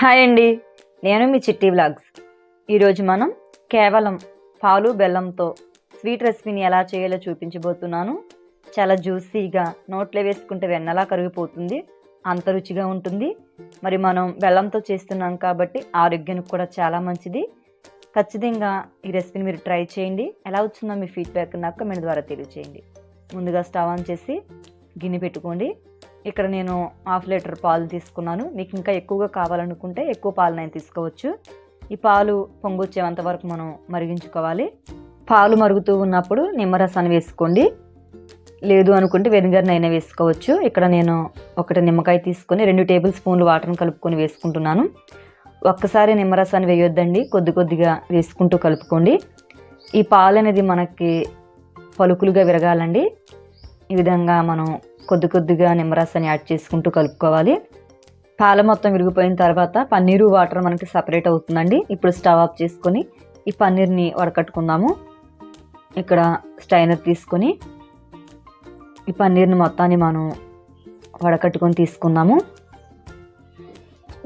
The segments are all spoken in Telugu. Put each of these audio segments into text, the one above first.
హాయ్ అండి. నేను మీ చిట్టి వ్లాగ్స్. ఈరోజు మనం కేవలం పాలు బెల్లంతో స్వీట్ రెసిపీని ఎలా చేయాలో చూపించబోతున్నాను. చాలా జ్యూసీగా నోట్లో వేసుకుంటే వెన్నలా కరిగిపోతుంది అంత రుచిగా ఉంటుంది. మరి మనం బెల్లంతో చేస్తున్నాం కాబట్టి ఆరోగ్యానికి కూడా చాలా మంచిది. ఖచ్చితంగా ఈ రెసిపీని మీరు ట్రై చేయండి. ఎలా వచ్చిందో మీ ఫీడ్బ్యాక్ నాకు కమెంట్ ద్వారా తెలియచేయండి. ముందుగా స్టవ్ ఆన్ చేసి గిన్నె పెట్టుకోండి. ఇక్కడ నేను హాఫ్ లీటర్ పాలు తీసుకున్నాను. మీకు ఇంకా ఎక్కువగా కావాలనుకుంటే ఎక్కువ పాలు నేను తీసుకోవచ్చు. ఈ పాలు పొంగొచ్చేంత వరకు మనం మరిగించుకోవాలి. పాలు మరుగుతూ ఉన్నప్పుడు నిమ్మరసాన్ని వేసుకోండి. లేదు అనుకుంటే వెనిగర్ని అయినా వేసుకోవచ్చు. ఇక్కడ నేను ఒకటి నిమ్మకాయ తీసుకొని రెండు టేబుల్ స్పూన్లు వాటర్ని కలుపుకొని వేసుకుంటున్నాను. ఒక్కసారి నిమ్మరసాన్ని వేయొద్దండి. కొద్ది కొద్దిగా వేసుకుంటూ కలుపుకోండి. ఈ పాలు అనేది మనకి పలుకులుగా విరగాలండి. ఈ విధంగా మనం కొద్ది కొద్దిగా నిమ్మరసాన్ని యాడ్ చేసుకుంటూ కలుపుకోవాలి. పాల మొత్తం విరిగిపోయిన తర్వాత పన్నీరు వాటర్ మనకి సపరేట్ అవుతుందండి. ఇప్పుడు స్టవ్ ఆఫ్ చేసుకొని ఈ పన్నీర్ని వడకట్టుకుందాము. ఇక్కడ స్టైనర్ తీసుకొని ఈ పన్నీర్ని మొత్తాన్ని మనం వడకట్టుకొని తీసుకుందాము.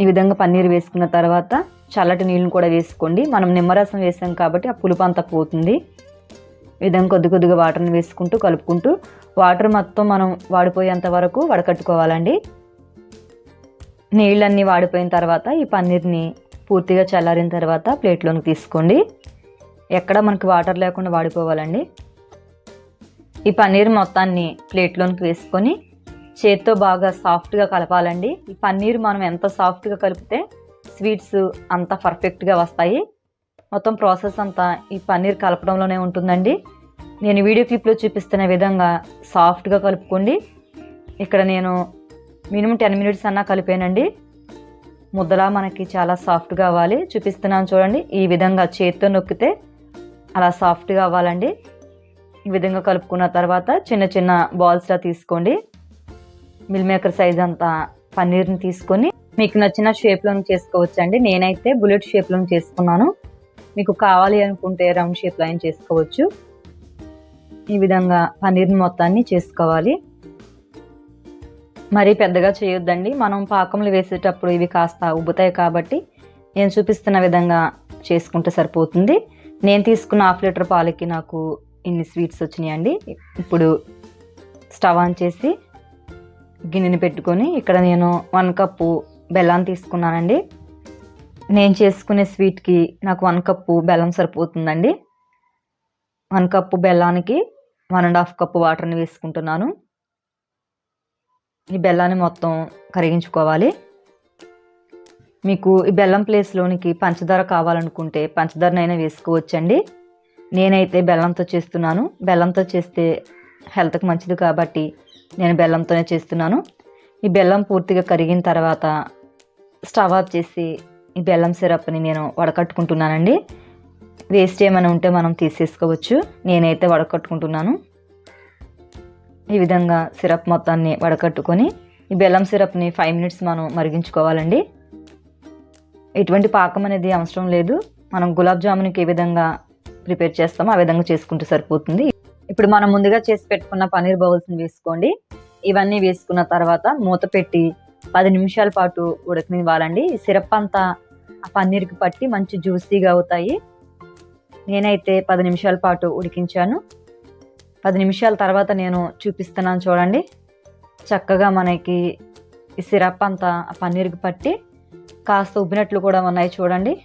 ఈ విధంగా పన్నీర్ వేసుకున్న తర్వాత చల్లటి నీళ్ళని కూడా వేసుకోండి. మనం నిమ్మరసం వేసాం కాబట్టి ఆ పులుపు అంతా పోతుంది. ఈ విధంగా కొద్ది కొద్దిగా వాటర్ని వేసుకుంటూ కలుపుకుంటూ వాటర్ మొత్తం మనం వాడిపోయేంత వరకు వడకట్టుకోవాలండి. నీళ్ళన్నీ వాడిపోయిన తర్వాత ఈ పన్నీర్ని పూర్తిగా చల్లారిన తర్వాత ప్లేట్లోకి తీసుకోండి. ఎక్కడ మనకి వాటర్ లేకుండా వాడిపోవాలండి. ఈ పన్నీర్ మొత్తాన్ని ప్లేట్లోనికి వేసుకొని చేత్తో బాగా సాఫ్ట్గా కలపాలండి. ఈ పన్నీర్ మనం ఎంత సాఫ్ట్గా కలిపితే స్వీట్స్ అంత పర్ఫెక్ట్గా వస్తాయి. మొత్తం ప్రాసెస్ అంతా ఈ పన్నీర్ కలపడంలోనే ఉంటుందండి. నేను వీడియో క్లిప్లో చూపిస్తున్న విధంగా సాఫ్ట్గా కలుపుకోండి. ఇక్కడ నేను మినిమం టెన్ మినిట్స్ అన్నా కలిపానండి. ముద్దలా మనకి చాలా సాఫ్ట్గా అవ్వాలి. చూపిస్తున్నాను చూడండి. ఈ విధంగా చేతితో నొక్కితే అలా సాఫ్ట్గా అవ్వాలండి. ఈ విధంగా కలుపుకున్న తర్వాత చిన్న చిన్న బాల్స్లా తీసుకోండి. మిల్ మేకర్ సైజ్ అంతా పన్నీర్ని తీసుకొని మీకు నచ్చిన షేప్లోని చేసుకోవచ్చండి. నేనైతే బుల్లెట్ షేప్లోని చేసుకున్నాను. మీకు కావాలి అనుకుంటే రౌండ్ షేప్ లైన్ చేసుకోవచ్చు. ఈ విధంగా పన్నీర్ మొత్తాన్ని చేసుకోవాలి. మరీ పెద్దగా చేయొద్దండి. మనం పాకంలో వేసేటప్పుడు ఇవి కాస్త ఉబ్బుతాయి కాబట్టి నేను చూపిస్తున్న విధంగా చేసుకుంటే సరిపోతుంది. నేను తీసుకున్న హాఫ్ లీటర్ పాలకి నాకు ఇన్ని స్వీట్స్ వచ్చినాయండి. ఇప్పుడు స్టవ్ ఆన్ చేసి గిన్నెని పెట్టుకొని ఇక్కడ నేను వన్ కప్పు బెల్లాన్ని తీసుకున్నానండి. నేను చేసుకునే స్వీట్కి నాకు వన్ కప్పు బెల్లం సరిపోతుందండి. వన్ కప్పు బెల్లానికి వన్ అండ్ హాఫ్ కప్పు వాటర్ని వేసుకుంటున్నాను. ఈ బెల్లాన్ని మొత్తం కరిగించుకోవాలి. మీకు ఈ బెల్లం ప్లేస్లోనికి పంచదార కావాలనుకుంటే పంచదారనైనా వేసుకోవచ్చండి. నేనైతే బెల్లంతో చేస్తున్నాను. బెల్లంతో చేస్తే హెల్త్కి మంచిది కాబట్టి నేను బెల్లంతోనే చేస్తున్నాను. ఈ బెల్లం పూర్తిగా కరిగిన తర్వాత స్టవ్ ఆఫ్ చేసి ఈ బెల్లం సిరప్ని నేను వడకట్టుకుంటున్నానండి. వేస్ట్ ఏమైనా ఉంటే మనం తీసేసుకోవచ్చు. నేనైతే వడకట్టుకుంటున్నాను. ఈ విధంగా సిరప్ మొత్తాన్ని వడకట్టుకొని ఈ బెల్లం సిరప్ని ఫైవ్ మినిట్స్ మనం మరిగించుకోవాలండి. ఎటువంటి పాకం అనేది అవసరం లేదు. మనం గులాబ్ జామున్కి ఏ విధంగా ప్రిపేర్ చేస్తామో ఆ విధంగా చేసుకుంటే సరిపోతుంది. ఇప్పుడు మనం ముందుగా చేసి పెట్టుకున్న పన్నీర్ బౌల్స్ని వేసుకోండి. ఇవన్నీ వేసుకున్న తర్వాత మూత పెట్టి పది నిమిషాల పాటు ఉడకనివ్వాలండి. ఈ సిరప్ అంతా ఆ పన్నీర్కి పట్టి మంచి జ్యూసీగా అవుతాయి. నేనైతే పది నిమిషాల పాటు ఉడికించాను. పది నిమిషాల తర్వాత నేను చూపిస్తున్నాను చూడండి. చక్కగా మనకి ఈ సిరప్ అంతా ఆ పన్నీర్కి పట్టి కాస్త ఉబ్బినట్లు కూడా ఉన్నాయి చూడండి.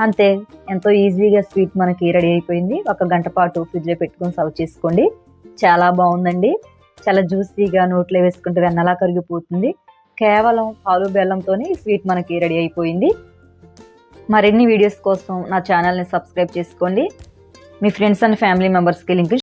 అంతే ఎంతో ఈజీగా స్వీట్ మనకి రెడీ అయిపోయింది. ఒక గంట పాటు ఫ్రిడ్జ్లో పెట్టుకొని సర్వ్ చేసుకోండి. చాలా బాగుందండి. చాలా జ్యూసీగా నోట్లో వేసుకుంటే వెన్నలా కరిగిపోతుంది. కేవలం పాలు బెల్లంతోనే ఈ స్వీట్ మనకి రెడీ అయిపోయింది. మరిన్ని వీడియోస్ కోసం నా ఛానల్ని సబ్స్క్రైబ్ చేసుకోండి. మీ ఫ్రెండ్స్ అండ్ ఫ్యామిలీ మెంబర్స్కి లింక్